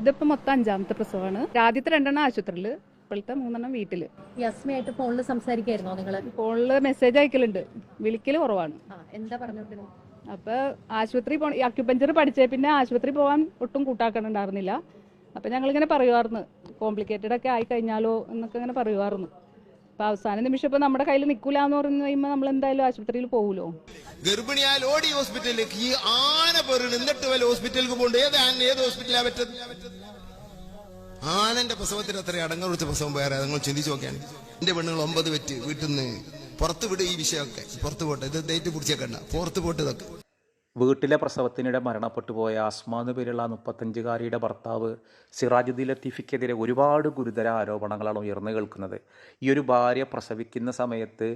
ഇതിപ്പോ മൊത്തം അഞ്ചാമത്തെ പ്രസവമാണ് ആദ്യത്തെ രണ്ടെണ്ണം ആശുപത്രിയിൽ ഇപ്പോഴത്തെ മൂന്നെണ്ണം വീട്ടിൽ. യസ്മയായിട്ട് ഫോണിൽ സംസാരിക്കായിരുന്നോ നിങ്ങൾ? ഫോണിൽ മെസ്സേജ് അയക്കലുണ്ട്. വിളിക്കൽ കുറവാണ്. എന്താ പറഞ്ഞോണ്ടിരുന്നു? അപ്പൊ ആശുപത്രി പോ അക്യുപഞ്ചർ പഠിച്ചേ പിന്നെ ആശുപത്രി പോവാൻ ഒട്ടും കൂട്ടാക്കണുണ്ടായിരുന്നില്ല. അപ്പൊ ഞങ്ങളിങ്ങനെ പറയുമായിരുന്നു കോംപ്ലിക്കേറ്റഡ് ഒക്കെ ആയി കഴിഞ്ഞാലോ എന്നൊക്കെ ഇങ്ങനെ പറയുമായിരുന്നു അപ്പൊ അവസാന നിമിഷം ഇപ്പൊ നമ്മുടെ കയ്യിൽ നിൽക്കൂല എന്ന് പറഞ്ഞു കഴിയുമ്പോൾ നമ്മൾ എന്തായാലും ആശുപത്രിയിൽ പോകുമല്ലോ ഗർഭിണിയാൽ ഓടി ഹോസ്പിറ്റലിലേക്ക് ഈ ആന പേര് എന്നിട്ട് വല്ല ഹോസ്പിറ്റലിലേക്ക് പോകണ്ട? ഏത് ഏത് ഹോസ്പിറ്റലാ പറ്റത് ആനന്റെ പ്രസവത്തിന് അത്ര അടങ്ങുറച്ച പ്രസവം വേറെ. നിങ്ങൾ ചിന്തിച്ചു നോക്കിയാണ് എന്റെ പെണ്ണുങ്ങൾ ഒമ്പത് വെറ്റ് വീട്ടിൽ നിന്ന് പുറത്ത് ഈ വിഷയമൊക്കെ. പുറത്തു പോട്ടെ. ഇത് ഡേറ്റ് പിടിച്ചേക്കണ്ട. പുറത്ത് പോട്ട് ഇതൊക്കെ. വീട്ടിലെ പ്രസവത്തിനിടെ മരണപ്പെട്ടു പോയ ആസ്മ പേരുള്ള മുപ്പത്തഞ്ചുകാരിയുടെ ഭർത്താവ് സിറാജുദ്ദീൻ ലത്തീഫിക്കെതിരെ ഒരുപാട് ഗുരുതര ആരോപണങ്ങളാണ് ഉയർന്നു കേൾക്കുന്നത്. ഈ ഒരു ഭാര്യ പ്രസവിക്കുന്ന സമയത്ത്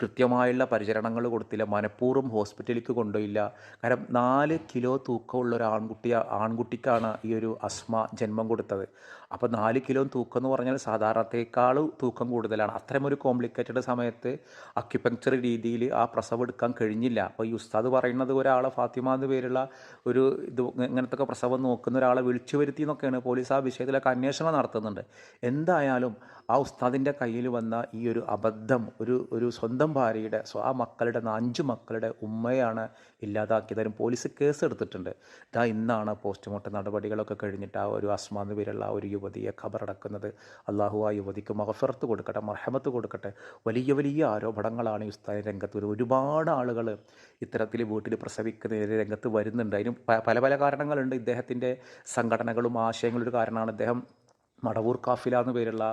കൃത്യമായുള്ള പരിചരണങ്ങൾ കൊടുത്തില്ല മനഃപൂർവം ഹോസ്പിറ്റലിലേക്ക് കൊണ്ടുപോയില്ല. കാരണം നാല് കിലോ തൂക്കമുള്ള ഒരു ആൺകുട്ടി ആൺകുട്ടിക്കാണ് ഈ ഒരു അസ്മ ജന്മം കൊടുത്തത്. അപ്പോൾ നാല് കിലോ തൂക്കം എന്ന് പറഞ്ഞാൽ സാധാരണത്തേക്കാൾ തൂക്കം കൂടുതലാണ്. ഒരു കോംപ്ലിക്കേറ്റഡ് സമയത്ത് അക്യുപങ്ക്ചർ രീതിയിൽ ആ പ്രസവം എടുക്കാൻ കഴിഞ്ഞില്ല. അപ്പോൾ ഈ ഉസ്താദ് പറയുന്നത് ഒരാളെ ഫാത്തിമ എന്ന് പേരുള്ള ഒരു ഇത് ഇങ്ങനത്തെ പ്രസവം നോക്കുന്ന ഒരാളെ വിളിച്ചു വരുത്തി എന്നൊക്കെയാണ് പോലീസ് ആ വിഷയത്തിലൊക്കെ അന്വേഷണം നടത്തുന്നുണ്ട്. എന്തായാലും ആ ഉസ്താദിന്റെ കയ്യിൽ വന്ന ഈ ഒരു അബദ്ധം ഒരു ഒരു സ്വന്തം ഭാര്യയുടെ ആ മക്കളുടെ അഞ്ച് മക്കളുടെ ഉമ്മയാണ് ഇല്ലാതാക്കിയത്. അതിന് പോലീസ് കേസ് എടുത്തിട്ടുണ്ട്. ഇതാ ഇന്നാണ് പോസ്റ്റ്മോർട്ടം നടപടികളൊക്കെ കഴിഞ്ഞിട്ട് ആ ഒരു അസ്മാന്ന് പേരുള്ള ആ ഒരു യുവതിയെ ഖബറടക്കുന്നത്. അള്ളാഹു ആ യുവതിക്ക് മഹഫറത്ത് കൊടുക്കട്ടെ മർഹമത്ത് കൊടുക്കട്ടെ. വലിയ വലിയ ആരോപണങ്ങളാണ് ഈ ഉസ്താദ് രംഗത്ത് ഒരുപാട് ആളുകൾ ഇത്തരത്തിൽ വീട്ടിൽ പ്രസവിക്കുന്നതിന് രംഗത്ത് വരുന്നുണ്ട്. അതിന് പല പല കാരണങ്ങളുണ്ട്. ഇദ്ദേഹത്തിന്റെ സംഘടനകളും ആശയങ്ങളും ഒരു കാരണമാണ്. ഇദ്ദേഹം മടവൂർ കാഫില എന്ന് പേരുള്ള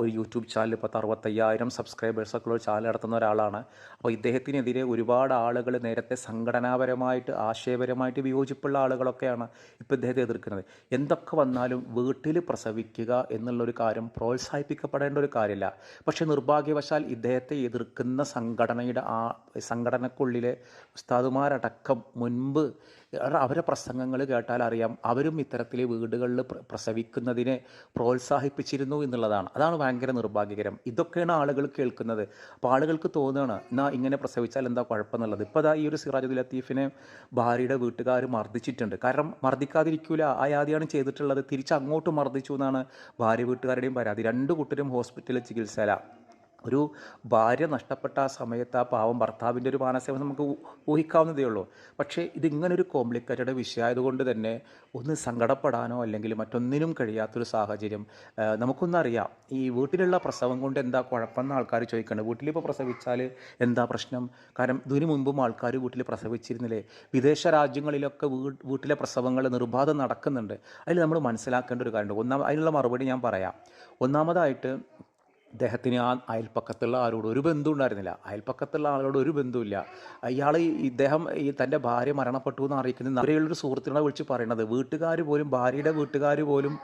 ഒരു യൂട്യൂബ് ചാനൽ ഇപ്പോൾ അറുപത്തയ്യായിരം സബ്സ്ക്രൈബേഴ്സൊക്കെ ഉള്ള ചാനൽ നടത്തുന്ന ഒരാളാണ്. അപ്പോൾ ഇദ്ദേഹത്തിനെതിരെ ഒരുപാട് ആളുകൾ നേരത്തെ സംഘടനാപരമായിട്ട് ആശയപരമായിട്ട് വിയോജിപ്പുള്ള ആളുകളൊക്കെയാണ് ഇപ്പോൾ ഇദ്ദേഹത്തെ എതിർക്കുന്നത്. എന്തൊക്കെ വന്നാലും വീട്ടിൽ പ്രസവിക്കുക എന്നുള്ളൊരു കാര്യം പ്രോത്സാഹിപ്പിക്കപ്പെടേണ്ട ഒരു കാര്യമില്ല പക്ഷേ നിർഭാഗ്യവശാൽ ഇദ്ദേഹത്തെ എതിർക്കുന്ന സംഘടനയുടെ ആ സംഘടനക്കുള്ളിലെ ഉസ്താദുമാരടക്കം മുൻപ് അവരെ പ്രസംഗങ്ങൾ കേട്ടാൽ അറിയാം അവരും ഇത്തരത്തിലെ വീടുകളിൽ പ്രസവിക്കുന്നതിനെ പ്രോത്സാഹിപ്പിച്ചിരുന്നു എന്നുള്ളതാണ്. അതാണ് ഭയങ്കര നിർഭാഗ്യകരം. ഇതൊക്കെയാണ് ആളുകൾ കേൾക്കുന്നത്. അപ്പോൾ ആളുകൾക്ക് തോന്നുകയാണ് എന്നാൽ ഇങ്ങനെ പ്രസവിച്ചാൽ എന്താ കുഴപ്പമെന്നുള്ളത്? ഇപ്പോൾ അതാ ഈ ഒരു സിറാജുൽ ലത്തീഫിനെ ഭാര്യയുടെ വീട്ടുകാർ മർദ്ദിച്ചിട്ടുണ്ട്. കാരണം മർദ്ദിക്കാതിരിക്കൂല. ആ യാതിയാണ് ചെയ്തിട്ടുള്ളത്. തിരിച്ച് അങ്ങോട്ട് മർദ്ദിച്ചു എന്നാണ് ഭാര്യ വീട്ടുകാരുടെയും പരാതി. രണ്ട് കുട്ടരും ഹോസ്പിറ്റലിൽ ചികിത്സയിലാണ് ഒരു ഭാര്യ നഷ്ടപ്പെട്ട ആ സമയത്ത് ആ പാവം ഭർത്താവിന്റെ ഒരു മാനസികം നമുക്ക് ഊഹിക്കാവുന്നതേ ഉള്ളൂ. പക്ഷേ ഇതിങ്ങനൊരു കോംപ്ലിക്കേറ്റഡ് വിഷയമായതുകൊണ്ട് തന്നെ ഒന്ന് സങ്കടപ്പെടാനോ അല്ലെങ്കിൽ മറ്റൊന്നിനും കഴിയാത്തൊരു സാഹചര്യം നമുക്കൊന്നറിയാം. ഈ വീട്ടിലുള്ള പ്രസവം കൊണ്ട് എന്താ കുഴപ്പമെന്ന് ആൾക്കാർ ചോദിക്കുന്നുണ്ട് വീട്ടിലിപ്പോൾ പ്രസവിച്ചാൽ എന്താ പ്രശ്നം? കാരണം ഇതിനു മുമ്പും ആൾക്കാർ വീട്ടിൽ പ്രസവിച്ചിരുന്നില്ലേ? വിദേശ രാജ്യങ്ങളിലൊക്കെ വീട്ടിലെ പ്രസവങ്ങൾ നിർബാധം നടക്കുന്നുണ്ട്. അതിൽ നമ്മൾ മനസ്സിലാക്കേണ്ട ഒരു കാര്യമുണ്ട്. ഒന്നാം അതിനുള്ള മറുപടി ഞാൻ പറയാം. ഒന്നാമതായിട്ട് ഇദ്ദേഹത്തിന് ആ അയൽപ്പക്കത്തുള്ള ആരോട് ഒരു ബന്ധം ഉണ്ടായിരുന്നില്ല. അയൽപ്പക്കത്തുള്ള ആളോട് ഒരു ബന്ധവുമില്ല. അയാൾ ഇദ്ദേഹം ഈ തന്റെ ഭാര്യ മരണപ്പെട്ടു എന്ന് അറിയിക്കുന്നത് അവരെയുള്ളൊരു സുഹൃത്തിനെ വിളിച്ച് പറയുന്നത് വീട്ടുകാർ പോലും ഭാര്യയുടെ വീട്ടുകാർ പോലും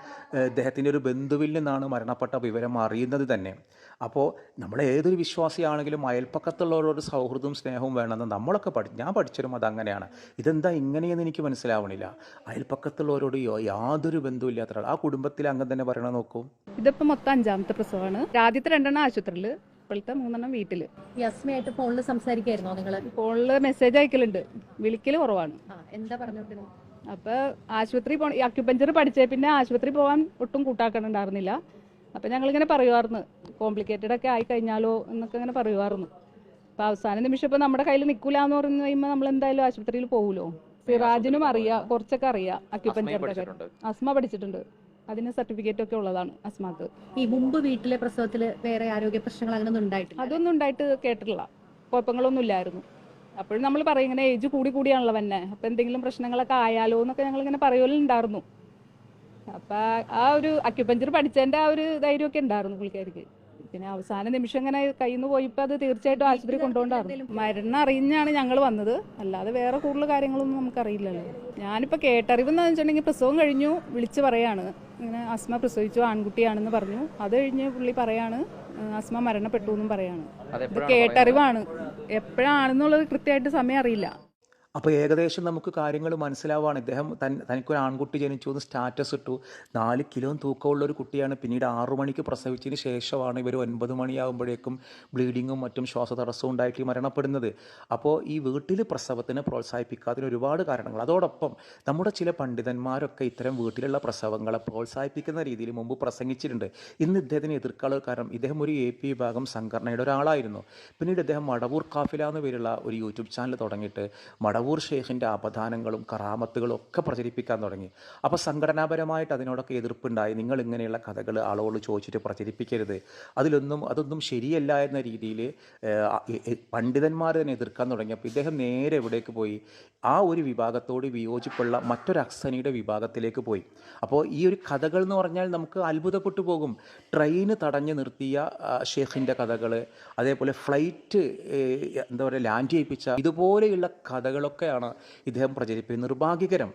ഇദ്ദേഹത്തിന്റെ ഒരു ബന്ധുവിൽ നിന്നാണ് മരണപ്പെട്ട വിവരം അറിയുന്നത് തന്നെ. അപ്പോൾ നമ്മൾ ഏതൊരു വിശ്വാസിയാണെങ്കിലും അയൽപ്പക്കത്തുള്ളവരോട് സൗഹൃദവും സ്നേഹവും വേണമെന്ന് നമ്മളൊക്കെ പഠി ഞാൻ പഠിച്ചൊരു അതങ്ങനെയാണ്. ഇതെന്താ ഇങ്ങനെയെന്ന് എനിക്ക് മനസ്സിലാവണില്ല. അയൽപ്പക്കത്തുള്ളവരോട് യാതൊരു ബന്ധവും ഇല്ലാത്ത ആ കുടുംബത്തിൽ അംഗം തന്നെ പറയണ നോക്കൂ. ഇതിപ്പോ മൊത്തം അഞ്ചാമത്തെ പ്രസവമാണ്. ആദ്യത്തെ രണ്ടെണ്ണം ആശുപത്രിയിൽ ഇപ്പോഴത്തെ മൂന്നെണ്ണം വീട്ടിൽ. ഈ അസ്മയായിട്ട് ഫോണിൽ സംസാരിക്കായിരുന്നോ നിങ്ങൾ ഫോണിൽ മെസ്സേജ് അയക്കലുണ്ട്. വിളിക്കൽ കുറവാണ്. ആ, എന്താ പറഞ്ഞോണ്ടിരുന്നു അപ്പൊ ആശുപത്രി പോ അക്യുപഞ്ചർ പഠിച്ചേ പിന്നെ ആശുപത്രി പോകാൻ ഒട്ടും കൂട്ടാക്കണുണ്ടായിരുന്നില്ല. അപ്പൊ ഞങ്ങളിങ്ങനെ പറയുമായിരുന്നു കോംപ്ലിക്കേറ്റഡ് ഒക്കെ ആയി കഴിഞ്ഞാലോ എന്നൊക്കെ ഇങ്ങനെ പറയുമായിരുന്നു അപ്പം അവസാന നിമിഷം ഇപ്പം നമ്മുടെ കയ്യിൽ നിൽക്കില്ല എന്ന് പറഞ്ഞു കഴിയുമ്പോൾ നമ്മൾ എന്തായാലും ആശുപത്രിയിൽ പോകുമല്ലോ സിറാജിനും അറിയാം കുറച്ചൊക്കെ അറിയാം അക്യുപഞ്ചറിന്റെ കാര്യം അസ്മ പഠിച്ചിട്ടുണ്ട്. അതിന് സർട്ടിഫിക്കറ്റ് ഒക്കെ ഉള്ളതാണ് അസ്മാക്ക്. ഈ മുമ്പ് വീട്ടിലെ പ്രസവത്തിൽ വേറെ ആരോഗ്യ പ്രശ്നങ്ങൾ അങ്ങനെ ഒന്നും ഉണ്ടായിട്ടില്ല? അതൊന്നും ഉണ്ടായിട്ട് കേട്ടിട്ടില്ല. കുഴപ്പങ്ങളൊന്നും ഇല്ലായിരുന്നു. അപ്പോഴും നമ്മൾ പറയും ഇങ്ങനെ ഏജ് കൂടി കൂടിയാണല്ലോ വന്നെ. അപ്പൊ എന്തെങ്കിലും പ്രശ്നങ്ങളൊക്കെ ആയാലോ എന്നൊക്കെ ഞങ്ങൾ ഇങ്ങനെ പറയലുണ്ടായിരുന്നു. അപ്പൊ ആ ഒരു അക്യുപഞ്ചർ പഠിച്ചതിന്റെ ആ ഒരു ധൈര്യം ഒക്കെ ഉണ്ടായിരുന്നു പുള്ളിക്കാർക്ക് പിന്നെ അവസാന നിമിഷം ഇങ്ങനെ കയ്യിൽ നിന്ന് പോയപ്പോ അത് തീർച്ചയായിട്ടും ആശുപത്രി കൊണ്ടുപോകണ്ടായിരുന്നു മരുന്ന് അറിഞ്ഞാണ് ഞങ്ങൾ വന്നത്. അല്ലാതെ വേറെ കൂടുതൽ കാര്യങ്ങളൊന്നും നമുക്കറിയില്ലല്ലോ. ഞാനിപ്പോ കേട്ടറിവ് എന്ന് വെച്ചിട്ടുണ്ടെങ്കിൽ പ്രസവം കഴിഞ്ഞു വിളിച്ച് പറയാണ്. ഇങ്ങനെ അസ്മ പ്രസവിച്ചു ആൺകുട്ടിയാണെന്ന് പറഞ്ഞു. അത് കഴിഞ്ഞ് പുള്ളി പറയാണ് "ഏഹ് അസ്മ മരണപ്പെട്ടു എന്നും പറയാണ്. ഇത് കേട്ടറിവാണ്. എപ്പോഴാണെന്നുള്ളത് കൃത്യമായിട്ട് സമയം അറിയില്ല. അപ്പോൾ ഏകദേശം നമുക്ക് കാര്യങ്ങൾ മനസ്സിലാവുകയാണ് ഇദ്ദേഹം തൻ തനിക്കൊരു ആൺകുട്ടി ജനിച്ചു എന്ന് സ്റ്റാറ്റസ് ഇട്ടു. നാല് കിലോ തൂക്കമുള്ള ഒരു കുട്ടിയാണ്. പിന്നീട് ആറു മണിക്ക് പ്രസവിച്ചതിന് ശേഷമാണ് ഇവർ ഒൻപത് മണിയാകുമ്പോഴേക്കും ബ്ലീഡിങ്ങും മറ്റും ശ്വാസതടസ്സവും ഉണ്ടായിട്ട് മരണപ്പെടുന്നത്. അപ്പോൾ ഈ വീട്ടിൽ പ്രസവത്തിനെ പ്രോത്സാഹിപ്പിക്കാത്തതിന് ഒരുപാട് കാരണങ്ങൾ. അതോടൊപ്പം നമ്മുടെ ചില പണ്ഡിതന്മാരൊക്കെ ഇത്തരം വീട്ടിലുള്ള പ്രസവങ്ങളെ പ്രോത്സാഹിപ്പിക്കുന്ന രീതിയിൽ മുമ്പ് പ്രസംഗിച്ചിട്ടുണ്ട്. ഇന്ന് ഇദ്ദേഹത്തിന് എതിർക്കാനുള്ള കാരണം ഇദ്ദേഹം ഒരു എ പി വിഭാഗം സംഘടനയുടെ ഒരാളായിരുന്നു. പിന്നീട് ഇദ്ദേഹം മടവൂർ കാഫില എന്ന പേരുള്ള ഒരു യൂട്യൂബ് ചാനൽ തുടങ്ങിയിട്ട് മടവൂർ ഷേഖിന്റെ അപദാനങ്ങളും കറാമത്തുകളും ഒക്കെ പ്രചരിപ്പിക്കാൻ തുടങ്ങി. അപ്പോൾ സംഘടനാപരമായിട്ട് അതിനോടൊക്കെ എതിർപ്പുണ്ടായി. നിങ്ങൾ ഇങ്ങനെയുള്ള കഥകൾ ആളുകളോട് ചോദിച്ചിട്ട് പ്രചരിപ്പിക്കരുത്. അതിലൊന്നും അതൊന്നും ശരിയല്ല എന്ന രീതിയിൽ പണ്ഡിതന്മാർ തന്നെ എതിർക്കാൻ തുടങ്ങിയപ്പോൾ ഇദ്ദേഹം നേരെ എവിടേക്ക് പോയി. ആ ഒരു വിഭാഗത്തോട് വിയോജിപ്പുള്ള മറ്റൊരു അക്സനിയുടെ വിഭാഗത്തിലേക്ക് പോയി. അപ്പോൾ ഈ ഒരു കഥകൾ എന്ന് പറഞ്ഞാൽ നമുക്ക് അത്ഭുതപ്പെട്ടു പോകും. ട്രെയിന് തടഞ്ഞു നിർത്തിയ ഷെയ്ഖിന്റെ കഥകൾ അതേപോലെ ഫ്ലൈറ്റ് എന്താ പറയുക ലാൻഡ് ചെയ്യിപ്പിച്ച ഇതുപോലെയുള്ള കഥകളൊക്കെയാണ് ഇദ്ദേഹം പ്രചരിപ്പിക്കുന്നത്. നിർഭാഗ്യകരം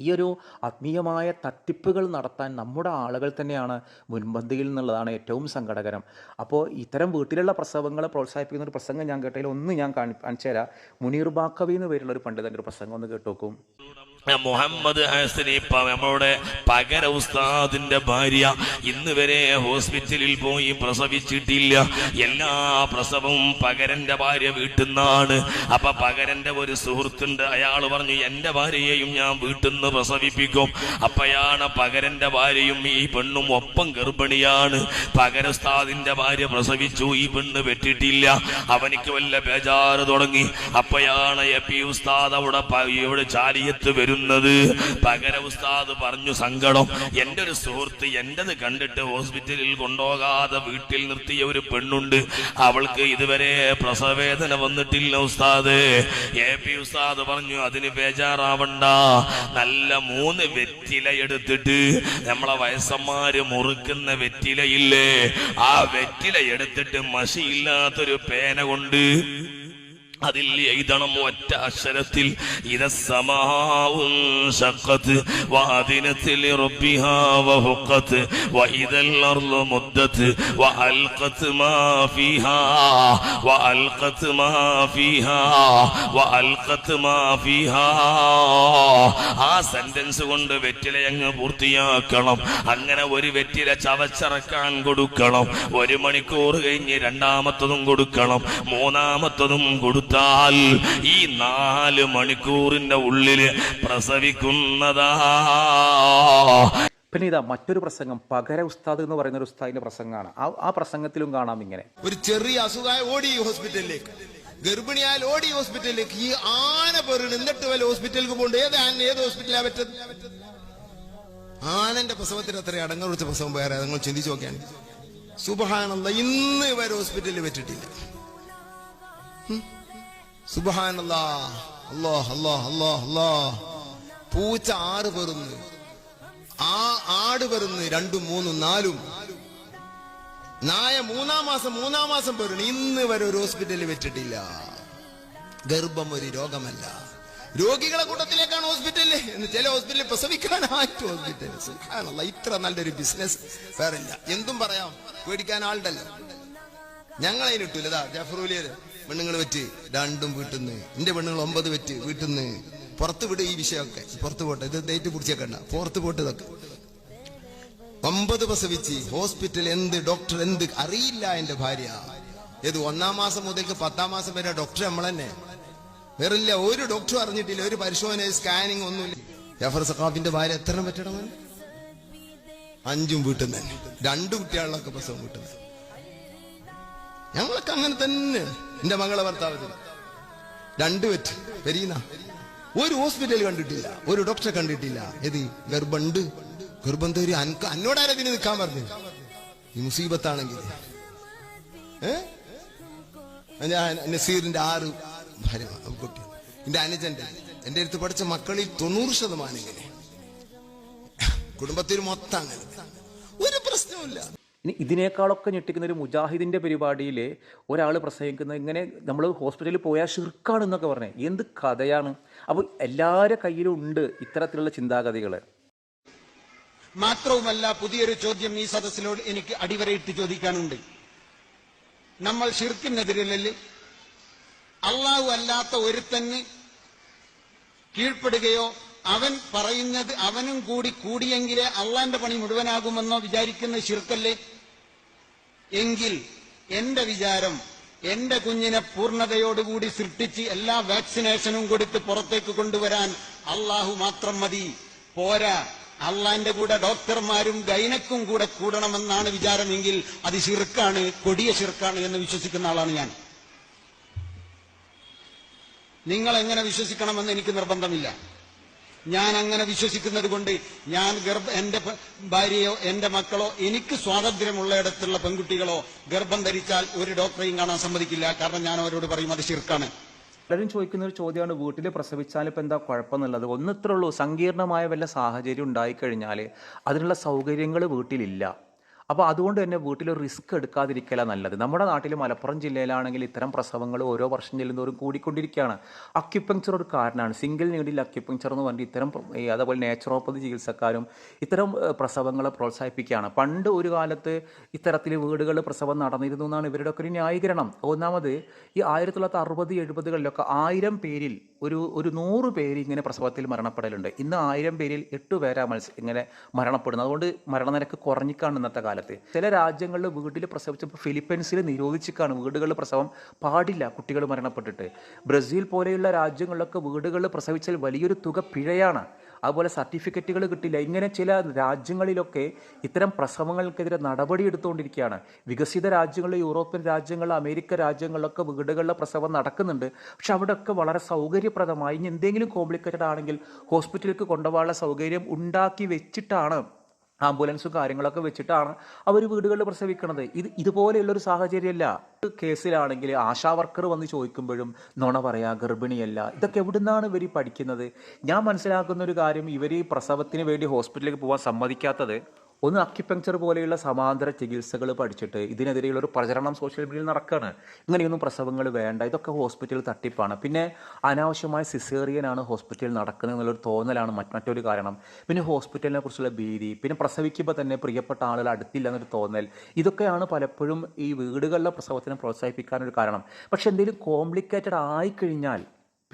ഈ ഒരു ആത്മീയമായ തട്ടിപ്പുകൾ നടത്താൻ നമ്മുടെ ആളുകൾ തന്നെയാണ് മുൻപന്തിയിൽ എന്നുള്ളതാണ് ഏറ്റവും സങ്കടകരം. അപ്പോൾ ഇത്തരം വീട്ടിലുള്ള പ്രസവങ്ങളെ പ്രോത്സാഹിപ്പിക്കുന്ന ഒരു പ്രസംഗം ഞാൻ കേട്ടതിൽ ഒന്ന് ഞാൻ കാണി കാണിച്ചു തരാം. മുനീർ ബാക്കവി എന്ന് പേരുള്ള ഒരു പണ്ഡിതന്റെ ഒരു പ്രസംഗം ഒന്ന് കേട്ടോക്കും. മുഹമ്മദ് ഹസനിപ്പ നമ്മളുടെ പകര ഉസ്താദിന്റെ ഭാര്യ ഇന്ന് വരെ ഹോസ്പിറ്റലിൽ പോയി പ്രസവിച്ചിട്ടില്ല. എല്ലാ പ്രസവവും പകരന്റെ ഭാര്യ വീട്ടിൽ നിന്നാണ് അപ്പൊ പകരന്റെ ഒരു സുഹൃത്തുണ്ട്. അയാൾ പറഞ്ഞു എന്റെ ഭാര്യയെയും ഞാൻ വീട്ടിൽ നിന്ന് പ്രസവിപ്പിക്കും. അപ്പയാണ് പകരന്റെ ഭാര്യയും ഈ പെണ്ണും ഒപ്പം ഗർഭിണിയാണ്. പകര ഉസ്താദിന്റെ ഭാര്യ പ്രസവിച്ചു ഈ പെണ്ണ് വെട്ടിട്ടില്ല അവനിക്ക് വല്ല ബേജാറ് തുടങ്ങി. അപ്പയാണ് എ പി ഉസ്താദ് അവിടെ ഇവിടെ ചാലിയത്ത് വരുന്നത്. പകര ഉസ്താദ് പറഞ്ഞു സങ്കടം. എന്റെ ഒരു സുഹൃത്ത് എന്റേത് കണ്ടിട്ട് ഹോസ്പിറ്റലിൽ കൊണ്ടുപോകാതെ വീട്ടിൽ നിർത്തിയ ഒരു പെണ്ണുണ്ട്. അവൾക്ക് ഇതുവരെ പ്രസവേദന വന്നിട്ടില്ല ഉസ്താദ്. എ പി ഉസ്താദ് പറഞ്ഞു അതിന് ബേജാറാവണ്ട. നല്ല മൂന്ന് വെറ്റില എടുത്തിട്ട് നമ്മളെ വയസ്സന്മാര് മുറുക്കുന്ന വെറ്റിലയില്ലേ? ആ വെറ്റില എടുത്തിട്ട് മഷിയില്ലാത്തൊരു പേന കൊണ്ട് അതിൽ എഴുതണം ഒറ്റ അക്ഷരത്തിൽ. ആ സെന്റൻസ് കൊണ്ട് വെറ്റില അങ്ങ് പൂർത്തിയാക്കണം. അങ്ങനെ ഒരു വെറ്റില ചവച്ചിറക്കാൻ കൊടുക്കണം. ഒരു മണിക്കൂർ കഴിഞ്ഞ് രണ്ടാമത്തതും കൊടുക്കണം. മൂന്നാമത്തതും കൊടുത്താൽ ഈ നാല് മണിക്കൂറിന്റെ ഉള്ളിൽ പ്രസവിക്കുന്നതാ. പിന്നെ ഇതാ മറ്റൊരു പ്രസംഗം പകര ഉസ്താദ് എന്ന് പറയുന്ന ഒരു ഉസ്താദിന്റെ പ്രസംഗമാണ്. ആ ആ പ്രസംഗത്തിലും കാണാം ഇങ്ങനെ. ഒരു ചെറിയ അസുഖമായ ഓടി ഹോസ്പിറ്റലിലേക്ക്. ഗർഭിണിയാൽ ഓടി ഹോസ്പിറ്റലിലേക്ക്. ഈ ആന പേരുണ്ട് നിന്നിട്ട് വല്ല ഹോസ്പിറ്റലിലേക്ക് പോകണ്ട? ഏത് ആന ഏത് ഹോസ്പിറ്റലാ പറ്റുന്നത് ആനന്റെ പ്രസവത്തിന് അത്ര അടങ്ങൾ വിളിച്ച പ്രസവം വേറെ നിങ്ങൾ ചിന്തിച്ചു നോക്കിയാണ് സുബഹാനല്ല ഇന്ന് വരെ ഹോസ്പിറ്റലിൽ പറ്റിട്ടില്ല പൂച്ച ആറ് പെറുന്ന്. ആ ആട് പെറുന്ന് രണ്ടും മൂന്നും നാലും. നായ മൂന്നാം മാസം മൂന്നാം മാസം പെറുന്നു. ഇന്ന് വരെ ഒരു ഹോസ്പിറ്റലിൽ വെച്ചിട്ടില്ല. ഗർഭം ഒരു രോഗമല്ല. രോഗികളെ കൂട്ടത്തിലേക്കാണ് ഹോസ്പിറ്റലിൽ എന്ന് ചില ഹോസ്പിറ്റലിൽ പ്രസവിക്കാനായിട്ട് ഹോസ്പിറ്റൽ. ഇത്ര നല്ലൊരു ബിസിനസ് ഇല്ല എന്തും പറയാം പേടിക്കാൻ ആളുണ്ടല്ലോ. ഞങ്ങളതിനിട്ടില്ല ജഫറൂലിയത് പെണ്ണുങ്ങൾ വെറ്റ് രണ്ടും വീട്ടിന്ന്. എന്റെ പെണ്ണുങ്ങൾ ഒമ്പത് വെറ്റ് വീട്ടിന്ന്. പുറത്തു വിട് ഈ വിഷയമൊക്കെ. പുറത്ത് പോട്ടെ. ഇത് ഡേറ്റ് പിടിച്ചേക്കണ്ട പുറത്ത് പോട്ട് ഇതൊക്കെ. ഒമ്പത് പ്രസവിച്ച് ഹോസ്പിറ്റൽ എന്ത് ഡോക്ടർ എന്ത് അറിയില്ല എന്റെ ഭാര്യ. ഏത് ഒന്നാം മാസം മുതൽക്ക് പത്താം മാസം വരെ ഡോക്ടർ നമ്മളെന്നെ. വേറില്ല ഒരു ഡോക്ടറും അറിഞ്ഞിട്ടില്ല ഒരു പരിശോധന സ്കാനിങ് ഒന്നുമില്ല ജഫർ സഖാഫിന്റെ ഭാര്യ എത്ര പറ്റണം അഞ്ചും വീട്ടിൽ തന്നെ. രണ്ടു കുട്ടികളിലൊക്കെ പ്രസവം വീട്ടിൽ ഞങ്ങളൊക്കെ അങ്ങനെ തന്നെ. എന്റെ മകളെ ഭർത്താവത്തിന് രണ്ടു വെറ്റ് പെരീന ഒരു ഹോസ്പിറ്റൽ കണ്ടിട്ടില്ല. ഒരു ഡോക്ടറെ കണ്ടിട്ടില്ല. ഏത്? ഗർഭണ്ട്. ഗർഭം തേറി അനക്ക് അന്നോടാരതിന് നിൽക്കാൻ പറഞ്ഞു? ഈ മുസീബത്താണെങ്കിൽ. നസീറിന്റെ ആറ് ഭാര്യ എന്റെ അനുജന്റെ. എന്റെ അടുത്ത് പഠിച്ച മക്കളിൽ തൊണ്ണൂറ് ശതമാനം ഇങ്ങനെ. കുടുംബത്തിൽ മൊത്തം അങ്ങനെ. ഒരു പ്രശ്നവുമില്ല. ഇനി ഇതിനേക്കാളൊക്കെ ഞെട്ടിക്കുന്ന ഒരു മുജാഹിദിന്റെ പരിപാടിയിൽ ഒരാൾ പ്രസംഗിക്കുന്നത് ഇങ്ങനെ നമ്മൾ ഹോസ്പിറ്റലിൽ പോയാൽ ഷിർക്കാണ് എന്നൊക്കെ പറഞ്ഞേ. എന്ത് കഥയാണ്? അപ്പോൾ എല്ലാവരുടെ കയ്യിലും ഉണ്ട് ഇത്തരത്തിലുള്ള ചിന്താഗതികൾ മാത്രവുമല്ല പുതിയൊരു ചോദ്യം ഈ സദസ്സിനോട് എനിക്ക് അടിവരയിട്ട് ചോദിക്കാനുണ്ട്. നമ്മൾ ഷിർക്കിനെതിരല്ലേ അള്ളാഹു അല്ലാത്ത ഒരുത്തന് കീഴ്പ്പെടുകയോ അവൻ പറയുന്നത് അവനും കൂടി കൂടിയെങ്കിലേ അള്ളാന്റെ പണി മുഴുവനാകുമെന്നോ വിചാരിക്കുന്ന ശിർക്കല്ലേ? എങ്കിൽ എന്റെ വിചാരം എന്റെ കുഞ്ഞിനെ പൂർണതയോടുകൂടി സൃഷ്ടിച്ച് എല്ലാ വാക്സിനേഷനും കൊടുത്ത് പുറത്തേക്ക് കൊണ്ടുവരാൻ അള്ളാഹു മാത്രം മതി. പോരാ അള്ളാന്റെ കൂടെ ഡോക്ടർമാരും ഗൈനക്കും കൂടെ കൂടണമെന്നാണ് വിചാരമെങ്കിൽ അത് ശിർക്കാണ് കൊടിയ ശിർക്കാണ് എന്ന് വിശ്വസിക്കുന്ന ആളാണ് ഞാൻ. നിങ്ങൾ എങ്ങനെ വിശ്വസിക്കണമെന്ന് എനിക്ക് നിർബന്ധമില്ല. ഞാൻ അങ്ങനെ വിശ്വസിക്കുന്നത് കൊണ്ട് ഞാൻ ഗർഭ എന്റെ ഭാര്യയോ എന്റെ മക്കളോ എനിക്ക് സ്വാതന്ത്ര്യമുള്ളയിടത്തുള്ള പെൺകുട്ടികളോ ഗർഭം ധരിച്ചാൽ ഒരു ഡോക്ടറെയും കാണാൻ സമ്മതിക്കില്ല. കാരണം ഞാൻ അവരോട് പറയും അത് ശിർക്കാണ്. പലരും ചോദിക്കുന്ന ഒരു ചോദ്യമാണ് വീട്ടിൽ പ്രസവിച്ചാൽ ഇപ്പം എന്താ കുഴപ്പമെന്നുള്ളത്? ഒന്നിത്രേ ഉള്ളൂ സങ്കീർണമായ വല്ല സാഹചര്യം ഉണ്ടായിക്കഴിഞ്ഞാൽ അതിനുള്ള സൗകര്യങ്ങൾ വീട്ടിലില്ല. അപ്പോൾ അതുകൊണ്ട് തന്നെ വീട്ടിൽ റിസ്ക് എടുക്കാതിരിക്കല നല്ലത്. നമ്മുടെ നാട്ടിൽ മലപ്പുറം ജില്ലയിലാണെങ്കിൽ ഇത്തരം പ്രസവങ്ങൾ ഓരോ വർഷം ചെല്ലുന്നവരും കൂടിക്കൊണ്ടിരിക്കുകയാണ്. അക്യുപങ്ചർ ഒരു കാരണമാണ്. സിംഗിൾ നീഡിൽ അക്യുപങ്ചർ എന്ന് പറഞ്ഞിട്ട് ഇത്തരം അതേപോലെ നേച്ചുറോപ്പതി ചികിത്സക്കാരും ഇത്തരം പ്രസവങ്ങളെ പ്രോത്സാഹിപ്പിക്കുകയാണ്. പണ്ട് ഒരു കാലത്ത് ഇത്തരത്തിൽ വീടുകളിൽ പ്രസവം നടന്നിരുന്നു എന്നാണ് ഇവരുടെ ഒക്കെ ഒരു ന്യായീകരണം. ഒന്നാമത് ഈ ആയിരത്തി തൊള്ളായിരത്തി അറുപത് എഴുപതുകളിലൊക്കെ ആയിരം പേരിൽ ഒരു ഒരു നൂറ് പേര് ഇങ്ങനെ പ്രസവത്തിൽ മരണപ്പെടലുണ്ട്. ഇന്ന് ആയിരം പേരിൽ എട്ട് പേരാ മത്സ ഇങ്ങനെ മരണപ്പെടുന്നത്. അതുകൊണ്ട് മരണനിരക്ക് കുറഞ്ഞിക്കാണ് ഇന്നത്തെ കാലത്ത്. ചില രാജ്യങ്ങളിൽ വീട്ടിൽ പ്രസവിച്ചപ്പോൾ ഫിലിപ്പൈൻസിൽ നിരോധിച്ചിക്കാണ് വീടുകളിൽ പ്രസവം പാടില്ല കുട്ടികൾ മരണപ്പെട്ടിട്ട്. ബ്രസീൽ പോലെയുള്ള രാജ്യങ്ങളിലൊക്കെ വീടുകളിൽ പ്രസവിച്ചാൽ വലിയൊരു തുക പിഴയാണ്. അതുപോലെ സർട്ടിഫിക്കറ്റുകൾ കിട്ടില്ല. ഇങ്ങനെ ചില രാജ്യങ്ങളിലൊക്കെ ഇത്തരം പ്രസവങ്ങൾക്കെതിരെ നടപടി എടുത്തുകൊണ്ടിരിക്കുകയാണ് വികസിത രാജ്യങ്ങളിൽ യൂറോപ്യൻ രാജ്യങ്ങൾ അമേരിക്ക രാജ്യങ്ങളിലൊക്കെ വീടുകളിലെ പ്രസവം നടക്കുന്നുണ്ട്. പക്ഷെ അവിടെയൊക്കെ വളരെ സൗകര്യപ്രദമായി ഇനി എന്തെങ്കിലും കോംപ്ലിക്കേറ്റഡ് ആണെങ്കിൽ ഹോസ്പിറ്റലിലേക്ക് കൊണ്ടുപോകാനുള്ള സൗകര്യം ഉണ്ടാക്കി വെച്ചിട്ടാണ് ആംബുലൻസും കാര്യങ്ങളൊക്കെ വെച്ചിട്ടാണ് അവർ വീടുകളിൽ പ്രസവിക്കുന്നത് ഇത് ഇതുപോലെയുള്ളൊരു സാഹചര്യമല്ല. കേസിലാണെങ്കിൽ ആശാ വർക്കർ വന്ന് ചോദിക്കുമ്പോഴും നുണ പറയാ ഗർഭിണിയല്ല ഇതൊക്കെ എവിടുന്നാണ് ഇവർ പഠിക്കുന്നത്? ഞാൻ മനസ്സിലാക്കുന്ന ഒരു കാര്യം ഇവർ ഈ പ്രസവത്തിന് വേണ്ടി ഹോസ്പിറ്റലിലേക്ക് പോകാൻ സമ്മതിക്കാത്തത് ഒന്ന് അക്യുപങ്ചർ പോലെയുള്ള സമാന്തര ചികിത്സകൾ പഠിച്ചിട്ട് ഇതിനെതിരെയുള്ള ഒരു പ്രചരണം സോഷ്യൽ മീഡിയയിൽ നടക്കുകയാണ് ഇങ്ങനെയൊന്നും പ്രസവങ്ങൾ വേണ്ട. ഇതൊക്കെ ഹോസ്പിറ്റൽ തട്ടിപ്പാണ്. പിന്നെ അനാവശ്യമായ സിസേറിയനാണ് ഹോസ്പിറ്റലിൽ നടക്കുന്നത് എന്നുള്ളൊരു തോന്നലാണ് മറ്റ് മറ്റൊരു കാരണം. പിന്നെ ഹോസ്പിറ്റലിനെ കുറിച്ചുള്ള ഭീതി പിന്നെ പ്രസവിക്കുമ്പോൾ തന്നെ പ്രിയപ്പെട്ട ആളുകൾ അടുത്തില്ല എന്നൊരു തോന്നൽ. ഇതൊക്കെയാണ് പലപ്പോഴും ഈ വീടുകളിലെ പ്രസവത്തിനെ പ്രോത്സാഹിപ്പിക്കാനൊരു കാരണം. പക്ഷെ എന്തെങ്കിലും കോംപ്ലിക്കേറ്റഡ് ആയിക്കഴിഞ്ഞാൽ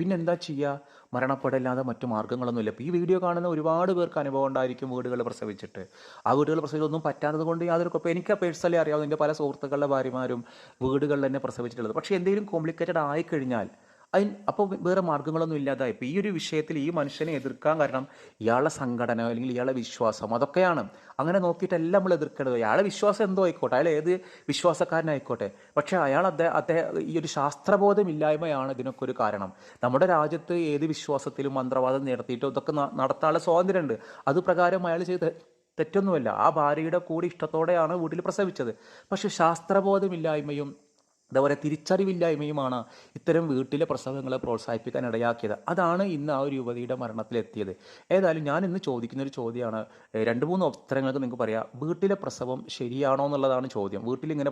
പിന്നെ എന്താ ചെയ്യുക മരണപ്പെടല്ലാതെ മറ്റു മാർഗങ്ങളൊന്നുമില്ല ഇപ്പോൾ ഈ വീഡിയോ കാണുന്ന ഒരുപാട് പേർക്ക് അനുഭവം ഉണ്ടായിരിക്കും വീടുകൾ പ്രസവിച്ചിട്ട്. ആ വീടുകൾ പ്രസവിച്ചൊന്നും പറ്റാത്തത് കൊണ്ട് യാതൊരു കുഴപ്പം എനിക്ക് പേഴ്സണലി അറിയാവുന്ന എന്റെ പല സുഹൃത്തുക്കളുടെ ഭാര്യമാരും വീടുകളിൽ തന്നെ പ്രസവിച്ചിട്ടുള്ളത്. പക്ഷേ എന്തെങ്കിലും കോംപ്ലിക്കേറ്റഡ് ആയിക്കഴിഞ്ഞാൽ അതിന് അപ്പോൾ വേറെ മാർഗങ്ങളൊന്നും ഇല്ലാതായി. ഇപ്പോൾ ഈ ഒരു വിഷയത്തിൽ ഈ മനുഷ്യനെ എതിർക്കാൻ കാരണം ഇയാളുടെ സംഘടന അല്ലെങ്കിൽ ഇയാളുടെ വിശ്വാസം അതൊക്കെയാണ്. അങ്ങനെ നോക്കിയിട്ടല്ല നമ്മൾ എതിർക്കേണ്ടത്. അയാളെ വിശ്വാസം എന്തോ ആയിക്കോട്ടെ അയാൾ ഏത് വിശ്വാസക്കാരനായിക്കോട്ടെ. പക്ഷേ അയാൾ അദ്ദേഹം അദ്ദേഹം ഈ ഒരു ശാസ്ത്രബോധമില്ലായ്മയാണ് ഇതിനൊക്കെ ഒരു കാരണം. നമ്മുടെ രാജ്യത്ത് ഏത് വിശ്വാസത്തിലും മന്ത്രവാദം നടത്തിയിട്ടോ ഇതൊക്കെ നടത്താനുള്ള സ്വാതന്ത്ര്യമുണ്ട്. അത് പ്രകാരം അയാൾ ചെയ്ത് തെറ്റൊന്നുമല്ല. ആ ഭാര്യയുടെ കൂടി ഇഷ്ടത്തോടെയാണ് വീട്ടിൽ പ്രസവിച്ചത്. പക്ഷെ ശാസ്ത്രബോധമില്ലായ്മയും പറയുക തിരിച്ചറിവില്ലായ്മയുമാണ് ഇത്തരം വീട്ടിലെ പ്രസവങ്ങളെ പ്രോത്സാഹിപ്പിക്കാൻ ഇടയാക്കിയത്. അതാണ് ഇന്ന് ആ ഒരു യുവതിയുടെ മരണത്തിലെത്തിയത്. ഏതായാലും ഞാൻ ഇന്ന് ചോദിക്കുന്ന ഒരു ചോദ്യമാണ്. രണ്ട് മൂന്ന് ഉത്തരങ്ങൾക്ക് നിങ്ങൾക്ക് പറയാം. വീട്ടിലെ പ്രസവം ശരിയാണോ എന്നുള്ളതാണ് ചോദ്യം. വീട്ടിൽ ഇങ്ങനെ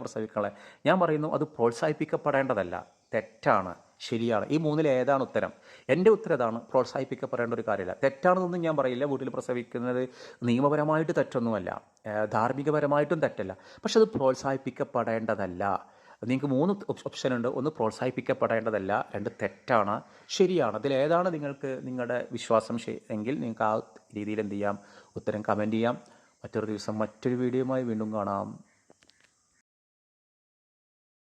ഞാൻ പറയുന്നു അത് പ്രോത്സാഹിപ്പിക്കപ്പെടേണ്ടതല്ല. തെറ്റാണ്. ശരിയാണ്. ഈ മൂന്നിൽ ഏതാണ് ഉത്തരം? എന്റെ ഉത്തരം അതാണ് പ്രോത്സാഹിപ്പിക്കപ്പെടേണ്ട ഒരു കാര്യമില്ല. തെറ്റാണെന്നൊന്നും ഞാൻ പറയില്ല. വീട്ടിൽ പ്രസവിക്കുന്നത് നിയമപരമായിട്ട് തെറ്റൊന്നുമല്ല. ധാർമ്മികപരമായിട്ടും തെറ്റല്ല. പക്ഷെ അത് പ്രോത്സാഹിപ്പിക്കപ്പെടേണ്ടതല്ല. നിങ്ങൾക്ക് മൂന്ന് ഓപ്ഷൻ ഉണ്ട്. ഒന്ന് പ്രോത്സാഹിപ്പിക്കപ്പെടേണ്ടതല്ല. രണ്ട് തെറ്റാണ്. ശരിയാണ്. അതിൽ ഏതാണ് നിങ്ങൾക്ക് നിങ്ങളുടെ വിശ്വാസം എങ്കിൽ നിങ്ങൾക്ക് ആ രീതിയിൽ എന്ത് ചെയ്യാം? ഉത്തരം കമന്റ് ചെയ്യാം. മറ്റൊരു ദിവസം മറ്റൊരു വീഡിയോയുമായി വീണ്ടും കാണാം.